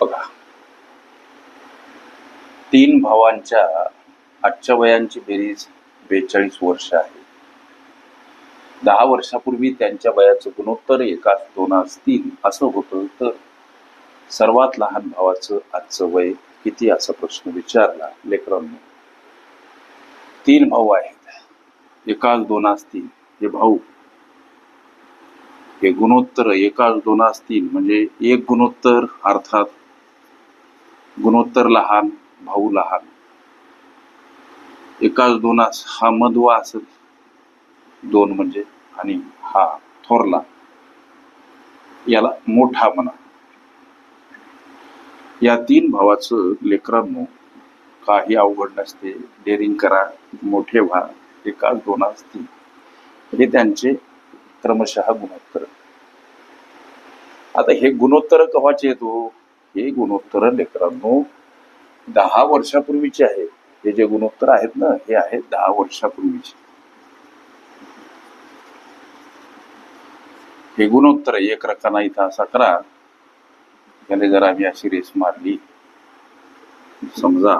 बघा. तीन भावांच्या आजच्या वयांची बेरीज बेचाळीस वर्ष आहे. दहा वर्षापूर्वी त्यांच्या वयाचं गुणोत्तर एकाच दोन तीन असं होतं. तर सर्वात लहान भावाचं आजचं वय किती असा प्रश्न विचारला लेकरांनी. तीन भाऊ आहेत. एकाच दोन तीन. हे भाऊ. हे गुणोत्तर एकाच दोन तीन. म्हणजे एक गुणोत्तर अर्थात गुणोत्तर लहान भाऊ लहान. एकाच दोनास हा मधवा असत दोन म्हणजे आणि हा थोरला. याला मोठा म्हणा. या तीन भावाचं लेकरांनो काही अवघड नसते. डेअरिंग करा मोठे व्हा. एकाच दोन असतील हे त्यांचे क्रमशः गुणोत्तर. आता हे गुणोत्तर कव्हाचे येतो हे गुणोत्तर लेकरांनो दहा वर्षापूर्वीचे आहे. हे जे गुणोत्तर आहेत ना हे आहेत दहा वर्षापूर्वीचे. हे गुणोत्तर एक रकाना इथं असा करा. त्याने जर आम्ही अशी रेस मारली. समजा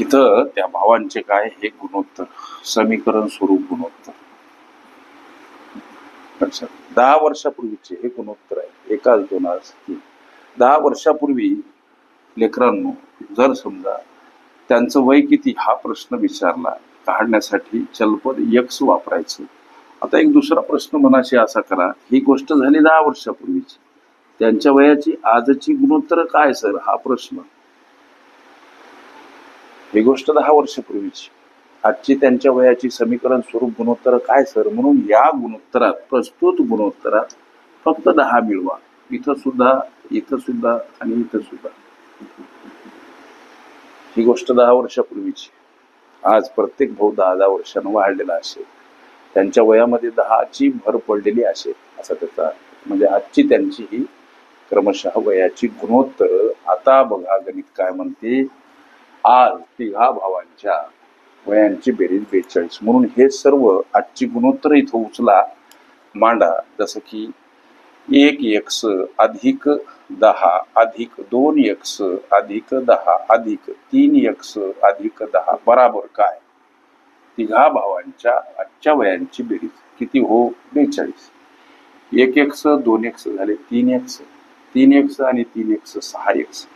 इथं त्या भावांचे काय? हे गुणोत्तर समीकरण स्वरूप गुणोत्तर. वर्ष दहा वर्षापूर्वीचे हे गुणोत्तर आहे? एकाच दोन तीन दहा वर्षापूर्वी लेकरांनो जर समजा त्यांचं वय किती हा प्रश्न विचारला काढण्यासाठी चलपद यक्स वापरायचं. आता एक दुसरा प्रश्न मनाशी असा करा ही गोष्ट झाली दहा वर्षापूर्वीची. त्यांच्या वयाची आजची गुणोत्तर काय सर? हा प्रश्न. ही गोष्ट दहा वर्षापूर्वीची. आजची त्यांच्या वयाची समीकरण स्वरूप गुणोत्तर काय सर? म्हणून या गुणोत्तरात प्रस्तुत गुणोत्तरात फक्त दहा मिळवा. इथं सुद्धा इथं सुद्धा आणि इथं सुद्धा. ही गोष्ट दहा वर्षापूर्वीची. आज प्रत्येक भाऊ दहा दहा वर्षानं वाढलेला असेल. त्यांच्या वयामध्ये दहाची भर पडलेली असेल असा त्याचा म्हणजे आजची त्यांची ही क्रमशः वयाची गुणोत्तर. आता बघा गणित काय म्हणते. आज तिघा भावांच्या वयांची बेरीज बेचाळीस. म्हणून हे सर्व आजची गुणोत्तर इथं उचला मांडा. जसं की एक एक्स अधिक दहा अधिक दोन एक्स अधिक दहा अधिक तीन एक्स अधिक दहा. बराबर काय? तिघा भावांच्या आजच्या वयांची बेरीज. किती हो? बेचाळीस. एक एक्स दोन एक्स झाले तीन एक्स तीन एक्स आणि तीन एक्स सहा एक्स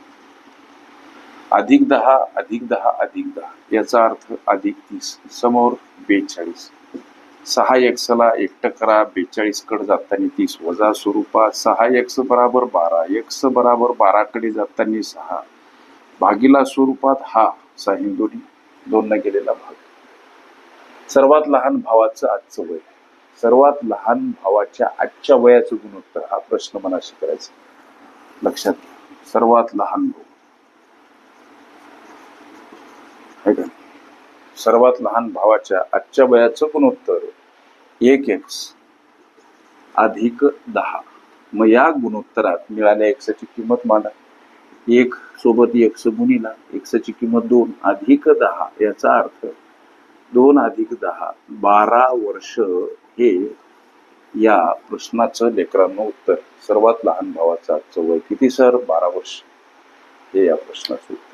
अधिक दहा अधिक दहा अधिक दहा. याचा अर्थ अधिक तीस. समोर बेचाळीस. सहा एक्सला एकटं करा. बेचाळीसकडे जाताना तीस. वजा स्वरूपात सहा एक्स बराबर बारा. एक्स बराबर बाराकडे जाताना सहा. भागीला स्वरूपात हा सा हिंदोनी दोन गेलेला भाग. सर्वात लहान भावाचं आजचं वय. सर्वात लहान भावाच्या आजच्या वयाचं गुणोत्तर हा प्रश्न मनाशी करायचा. लक्षात घ्या. सर्वात लहान भाऊ है का सर्वात लहान भावाच्या आजच्या वयाचं गुणोत्तर एक एक्स. अधिक दहा. मग या गुणोत्तरात मिळाल्या एक्सची किंमत मांडा. एक सोबत एक्स गुणीला एक्सची किंमत दोन. अधिक दहा याचा अर्थ दोन अधिक दहा बारा वर्ष हे या प्रश्नाचं लेकरांनो उत्तर. सर्वात लहान भावाचा आजचं वय किती सर? बारा वर्ष. हे या प्रश्नाचं उत्तर.